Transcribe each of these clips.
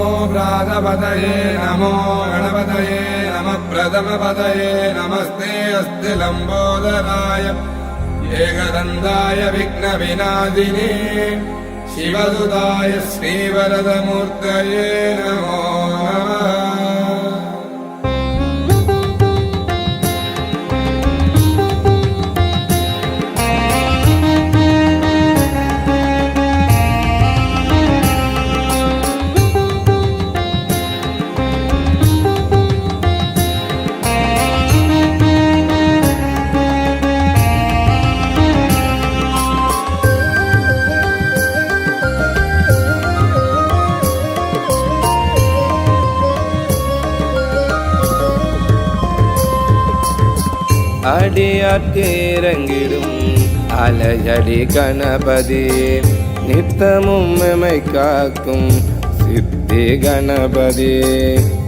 नमो प्रातपतये नमो गणपतये नमः प्रथमपतये नमस्ते अस्ति लम्बोदराय एकदन्ताय विघ्नविनादिने शिवदुदाय श्रीवरदमूर्तये नमो नमः அடியாட்கு இறங்கிடும் அலையடி கணபதி. நித்தமும் எமை காக்கும் சித்தி கணபதி.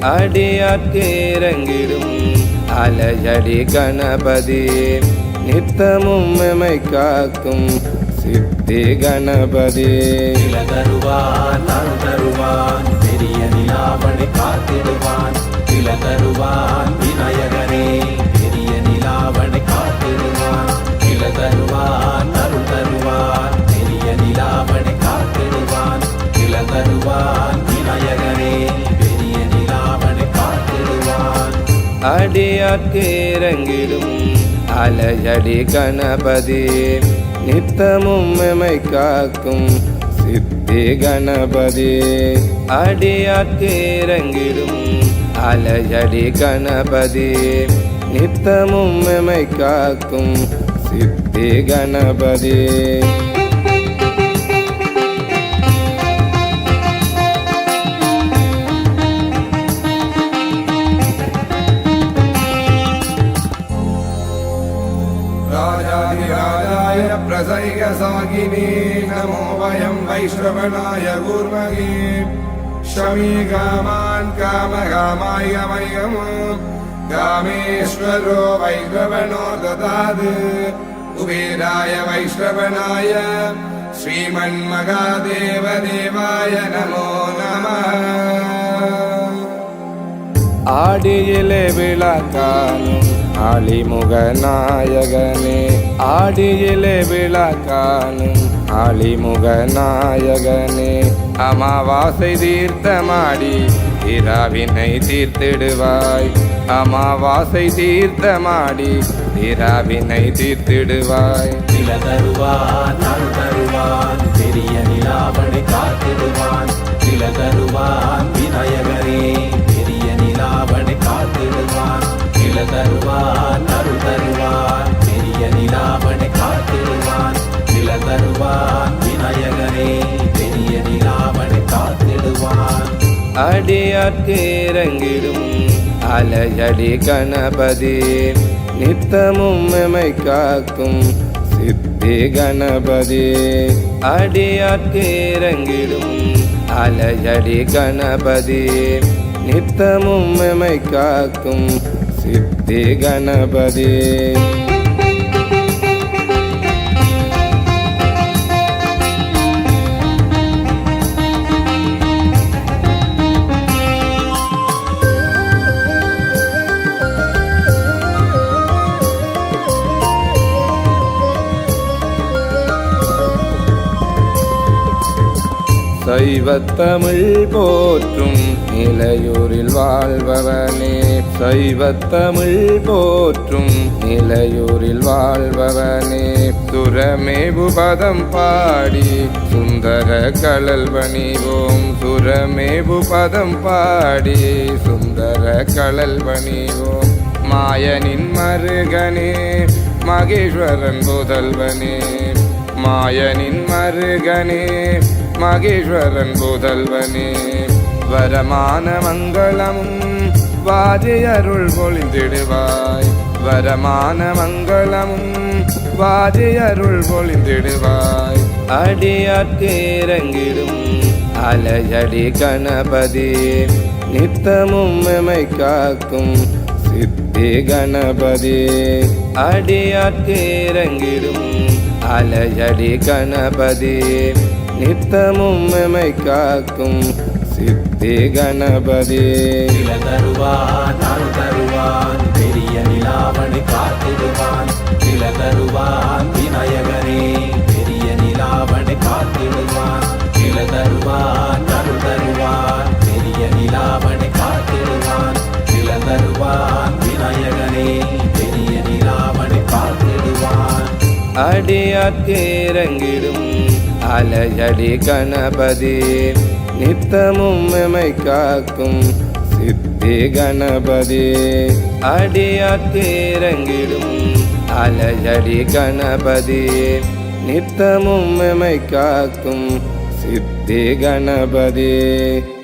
அடியாட்கு இறங்கிடும் அலையடி கணபதி. நித்தமும் எமை காக்கும் சித்தி கணபதி. தருவா தருவா காத்திடுவான் இறங்கிடும் அலையடி கணபதி. நித்தமும் எமை காக்கும் சித்தி கணபதி. அடியாட்கு இறங்கிடும் அலையடி கணபதி. நித்தமும் எமை காக்கும் சித்தி கணபதி. प्रसैकसागिने नमो वयं वैश्रवणाय कूर्महे शमी कामान् कामकामाय मयम् कामेश्वरो वैश्रवणो ददात् कुबेराय वैश्रवणाय श्रीमन्मगादेवदेवाय नमो नमः ஆடியிலே விளக்கானும் ஆளிமுகநாயகனே ஆடியிலே விளக்கானும் ஆளிமுகநாயகனே அமாவாசை தீர்த்தமாடி இராவினை தீர்த்திடுவாய். அமாவாசை தீர்த்தமாடி இராவினை தீர்த்திடுவாய். நில தருவான் நாள் தருவான் பெரிய நிலாவனை காத்திடுவான். நில தருவான் விநாயகரே பெரிய நிலாவனை காத்திடுவான். நில தருவான் காத்திடுவான் இறங்கிடும் அலையடி கணபதி. நித்தமும் எமை காக்கும் சித்தி கணபதி. அடியாட்கு இறங்கிடும் அலையடி கணபதி. நித்தமும் எமை காக்கும் சித்தி கணபதி. சைவத்தமிழ் போற்றும் நிலையூரில் வாழ்பவனே. சைவத்தமிழ் போற்றும் நிலையூரில் வாழ்பவனே. சுரமேபு பதம் பாடி சுந்தர கடல் பணிவோம் சுரமேபு பதம் பாடி சுந்தர கடல் பணிவோம் மாயனின் மருகனே மகேஸ்வரன் புதல்வனே மாயனின் மருகனே மகேஸ்வரன் புதல்வனே வரமான மங்களமும் வாதி பொழிந்திடுவாய். வரமான மங்களமும் வாதி பொழிந்திடுவாய். அடியாட்கு இறங்கிடும் அலையடி கணபதி. நித்தமும் எமை காக்கும் சித்தி கணபதி. அடியாட்கு இறங்கிடும் அலையடி கணபதி. நித்தமும் எமை காக்கும் சித்தி கணபதி. தருவான் தருவான் பெரிய நிலாவணி காத்திடுவான். நில தருவான் விநாயகனே பெரிய நிலாவணி காத்திடுவான். நில தருவான் அருள் தருவான் பெரிய நிலாவணி காத்திடுவான். நில தருவான் விநாயகனே பெரிய நிலாவணி காத்திடுவான். அடியாத்திரங்கிடும் அலையடி கணபதி நித்தமும் எமை காக்கும் சித்தி கணபதி. அடியாத்திரங்கிடும் அலையடி கணபதி நித்தமும் எமை காக்கும் சித்தி கணபதி.